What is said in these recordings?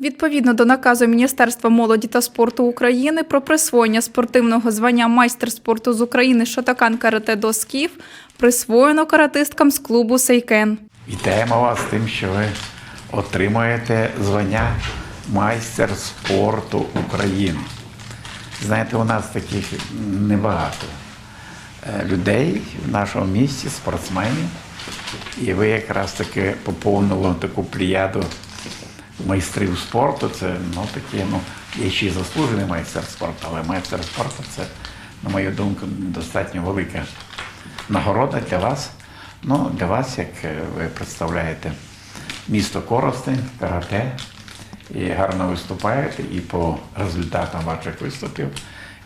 Відповідно до наказу Міністерства молоді та спорту України про присвоєння спортивного звання майстер спорту з України Шотакан Карате до СКІФ присвоєно каратисткам з клубу Сейкен. Вітаємо вас тим, що ви отримуєте звання майстер спорту України. Знаєте, у нас таких небагато е, людей в нашому місті, спортсменів. І ви якраз таки поповнили таку плеяду майстрів спорту. Це ну, такі, ну, є ще й заслужений майстер спорту, але майстер спорту це, на мою думку, достатньо велика нагорода для вас. Ну, для вас, як е, ви представляєте місто Коростень, карате, і гарно виступаєте, і по результатам ваших виступів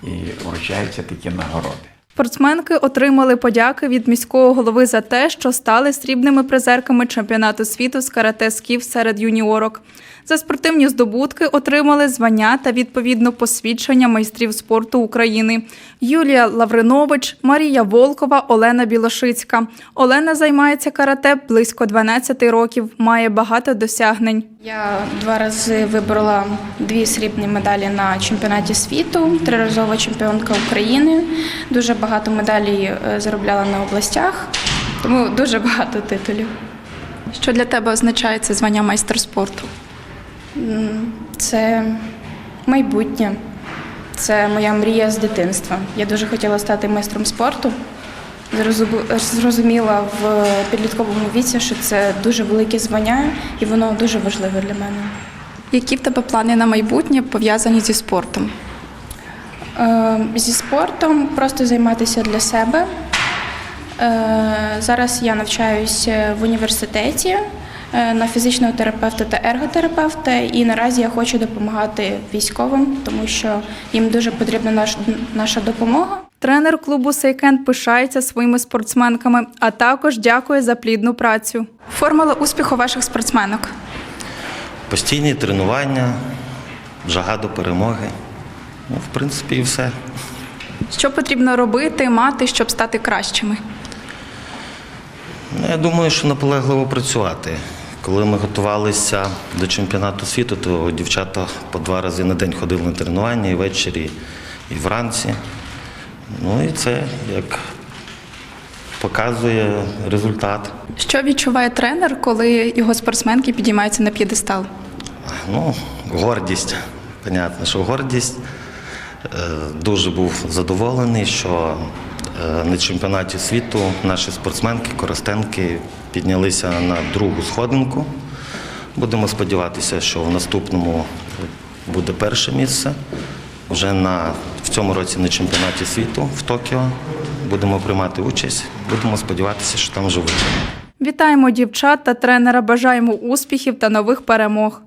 і вручаються такі нагороди. Спортсменки отримали подяки від міського голови за те, що стали срібними призерками чемпіонату світу з карате скіф серед юніорок. За спортивні здобутки отримали звання та відповідно посвідчення майстрів спорту України. Юлія Лавринович, Марія Волкова, Олена Білошицька. Олена займається карате близько 12 років, має багато досягнень. Я два рази виборола дві срібні медалі на чемпіонаті світу, триразова чемпіонка України. Дуже багато медалей е, заробляла на областях, тому дуже багато титулів. Що для тебе означає це звання майстер спорту? Це майбутнє, це моя мрія з дитинства. Я дуже хотіла стати майстром спорту. Зрозуміла в підлітковому віці, що це дуже велике звання і воно дуже важливе для мене. Які в тебе плани на майбутнє пов'язані зі спортом? Е, Зі спортом просто займатися для себе. Е, Зараз я навчаюся в університеті е, на фізичного терапевта та ерготерапевта, і наразі я хочу допомагати військовим, тому що їм дуже потрібна наша допомога. Тренер клубу Сейкен пишається своїми спортсменками, а також дякує за плідну працю. Формула успіху ваших спортсменок. Постійні тренування, жага до перемоги. Ну, в принципі, і все. Що потрібно робити, мати, щоб стати кращими? Ну, я думаю, що наполегливо працювати. Коли ми готувалися до чемпіонату світу, то дівчата по два рази на день ходили на тренування і ввечері, і вранці. Ну і це як показує результат. Що відчуває тренер, коли його спортсменки підіймаються на п'єдестал? Ну, гордість. Понятно, що гордість. Е, Дуже був задоволений, що е, на чемпіонаті світу наші спортсменки, коростенки піднялися на другу сходинку. Будемо сподіватися, що в наступному буде перше місце. Вже на, в цьому році на чемпіонаті світу в Токіо будемо приймати участь. Будемо сподіватися, що там вийде. Вітаємо дівчат та тренера, бажаємо успіхів та нових перемог.